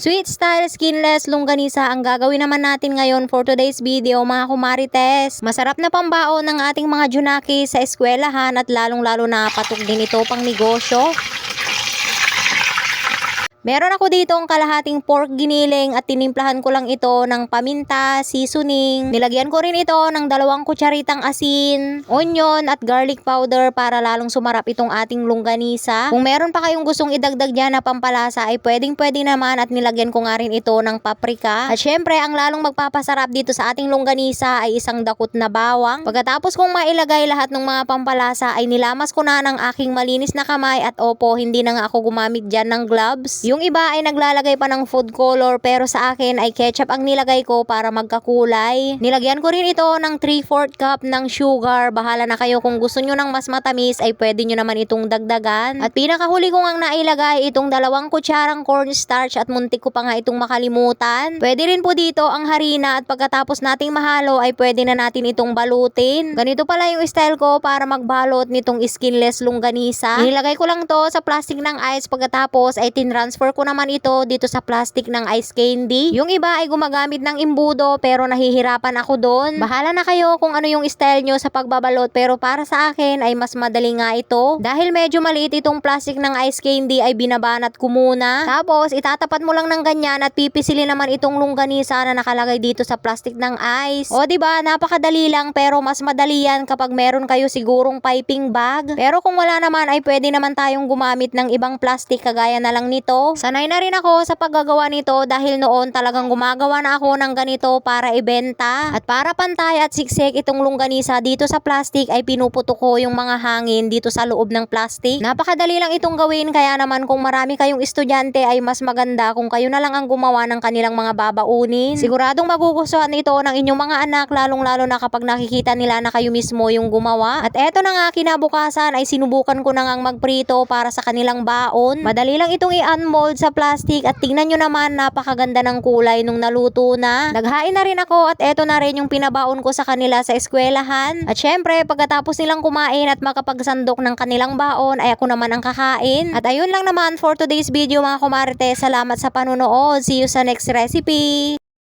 Sweet style skinless longganisa ang gagawin naman natin ngayon for today's video mga kumarites. Masarap na pambaon ng ating mga junaki sa eskwelahan at lalong lalo na patok din ito pang negosyo. Meron ako dito ang kalahating pork giniling at tinimplahan ko lang ito ng paminta, seasoning. Nilagyan ko rin ito ng dalawang kutsaritang asin, onion at garlic powder para lalong sumarap itong ating longganisa. Kung meron pa kayong gustong idagdag dyan na pampalasa ay pwedeng pwede naman at nilagyan ko nga rin ito ng paprika. At syempre ang lalong magpapasarap dito sa ating longganisa ay isang dakot na bawang. Pagkatapos kong mailagay lahat ng mga pampalasa ay nilamas ko na ng aking malinis na kamay at opo hindi na nga ako gumamit dyan ng gloves. Yung iba ay naglalagay pa ng food color pero sa akin ay ketchup ang nilagay ko para magkakulay. Nilagyan ko rin ito ng 3-4 cup ng sugar. Bahala na kayo kung gusto nyo ng mas matamis ay pwede nyo naman itong dagdagan. At pinakahuli ko ngang nailagay itong dalawang kutsarang cornstarch at muntik ko pa nga itong makalimutan. Pwede rin po dito ang harina at pagkatapos nating mahalo ay pwede na natin itong balutin. Ganito pala yung style ko para magbalot nitong skinless longganisa. Nilagay ko lang to sa plastic ng ice pagkatapos ay tinransfer ko naman ito dito sa plastic ng ice candy. Yung iba ay gumagamit ng imbudo pero nahihirapan ako doon. Bahala na kayo kung ano yung style nyo sa pagbabalot pero para sa akin ay mas madali nga ito. Dahil medyo maliit itong plastic ng ice candy ay binabanat ko muna. Tapos itatapat mo lang ng ganyan at pipisilin naman itong longganisa na nakalagay dito sa plastic ng ice. O ba napakadali lang pero mas madali yan kapag meron kayo sigurong piping bag. Pero kung wala naman ay pwede naman tayong gumamit ng ibang plastic kagaya na lang nito. Sanay na rin ako sa paggagawa nito dahil noon talagang gumagawa na ako ng ganito para ibenta. At para pantay at siksik itong longganisa dito sa plastic ay pinuputo ko yung mga hangin dito sa loob ng plastic. Napakadali lang itong gawin kaya naman kung marami kayong estudyante ay mas maganda kung kayo na lang ang gumawa ng kanilang mga babaunin. Siguradong magugustuhan ito ng inyong mga anak lalong lalo na kapag nakikita nila na kayo mismo yung gumawa. At eto na nga kinabukasan ay sinubukan ko na ngang magprito para sa kanilang baon. Madali lang itong i-unmold sa plastic at tingnan nyo naman napakaganda ng kulay nung naluto na. Naghain na rin ako at eto na rin yung pinabaon ko sa kanila sa eskwelahan. At syempre pagkatapos nilang kumain at makapagsandok ng kanilang baon ay ako naman ang kakain. At ayun lang naman for today's video mga kumarte. Salamat sa panunood. See you sa next recipe.